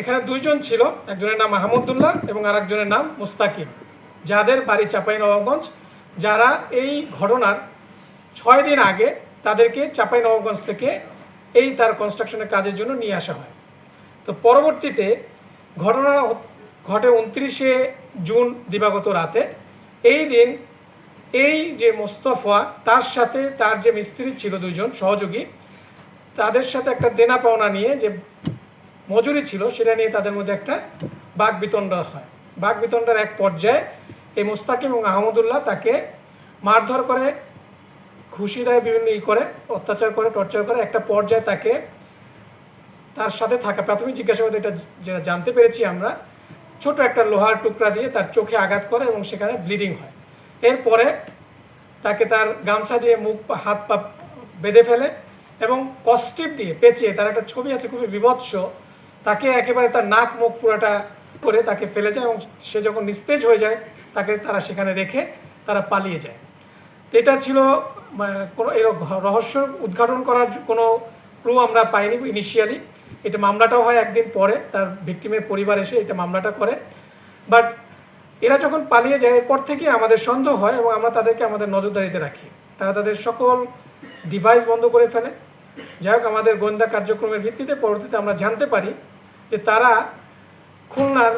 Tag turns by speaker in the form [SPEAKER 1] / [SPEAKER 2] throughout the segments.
[SPEAKER 1] এখানে দুইজন ছিল, একজনের নাম মাহমুদুল্লাহ এবং আরেকজনের নাম মুস্তাকিম, যাদের বাড়ি চাপাই নবাবগঞ্জ যারা এই ঘটনার ছয় দিন আগে তাদেরকে চাপাই নবাবগঞ্জ থেকে এই তার কনস্ট্রাকশনের কাজের জন্য নিয়ে আসা হয়। তো পরবর্তীতে ঘটনা ঘটে উনত্রিশে জুন দিবাগত রাতে। এই দিন এই যে মোস্তফা, তার সাথে তার যে মিস্ত্রি ছিল দুজন সহযোগী, তাদের সাথে একটা দেনা পাওনা নিয়ে যে মজুরি ছিল, সেটা নিয়ে তাদের মধ্যে একটা বাঘ বিতণ্ডা হয়। বাঘ বিতণ্ডার এক পর্যায়ে এই মোস্তাকিম এবং আহমদুল্লাহ তাকে মারধর করে, খুশি দেয়, বিভিন্ন ই করে, অত্যাচার করে, টর্চার করে। একটা পর্যায়ে তাকে তার সাথে থাকা, প্রাথমিক জিজ্ঞাসাবাদে এটা যেটা জানতে পেরেছি আমরা, ছোট একটা লোহার টুকরা দিয়ে তার চোখে আঘাত করে এবং সেখানে ব্লিডিং হয়। এরপরে তাকে তার গামছা দিয়ে মুখ হাত পা বেঁধে ফেলে এবং কস্টিপ দিয়ে পেঁচিয়ে, তার একটা ছবি আছে, খুবই বিভৎস তাকে একেবারে তার নাক মুখ পুরোটা করে তাকে ফেলে যায় এবং সে যখন নিস্তেজ হয়ে যায় তাকে তারা সেখানে রেখে তারা পালিয়ে যায়। তো এটা ছিল মানে, কোনো এর রহস্য উদ্ঘাটন করার কোনো ক্লু আমরা পাইনি ইনিশিয়ালি এটা মামলাটাও হয় একদিন পরে তার ভিক্টিমের পরিবার এসে এটা মামলাটা করে। বাট এরা যখন পালিয়ে যায় এরপর থেকে আমাদের সন্দেহ হয় এবং আমরা তাদেরকে আমাদের নজরদারিতে রাখি। তারা তাদের সকল ডিভাইস বন্ধ করে ফেলে। যাই হোক, আমাদের গোয়েন্দা কার্যক্রমের ভিত্তিতে পরবর্তীতে আমরা জানতে পারি যে তারা খুলনার,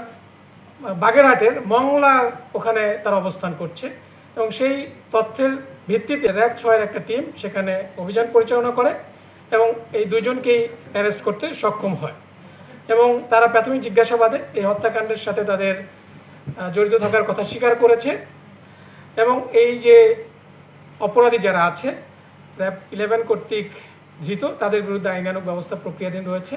[SPEAKER 1] বাগেরহাটের, মংলার ওখানে তারা অবস্থান করছে এবং সেই তথ্যের ভিত্তিতে র্যাক ছয়ের একটা টিম সেখানে অভিযান পরিচালনা করে এবং এই দুজনকেই অ্যারেস্ট করতে সক্ষম হয়। এবং তারা প্রাথমিক জিজ্ঞাসাবাদে এই হত্যাকাণ্ডের সাথে তাদের জড়িত থাকার কথা স্বীকার করেছে এবং এই যে অপরাধী যারা আছে, র্যাব ইলেভেন কর্তৃক ধৃত তাদের বিরুদ্ধে আইনানুক ব্যবস্থা প্রক্রিয়াধীন রয়েছে।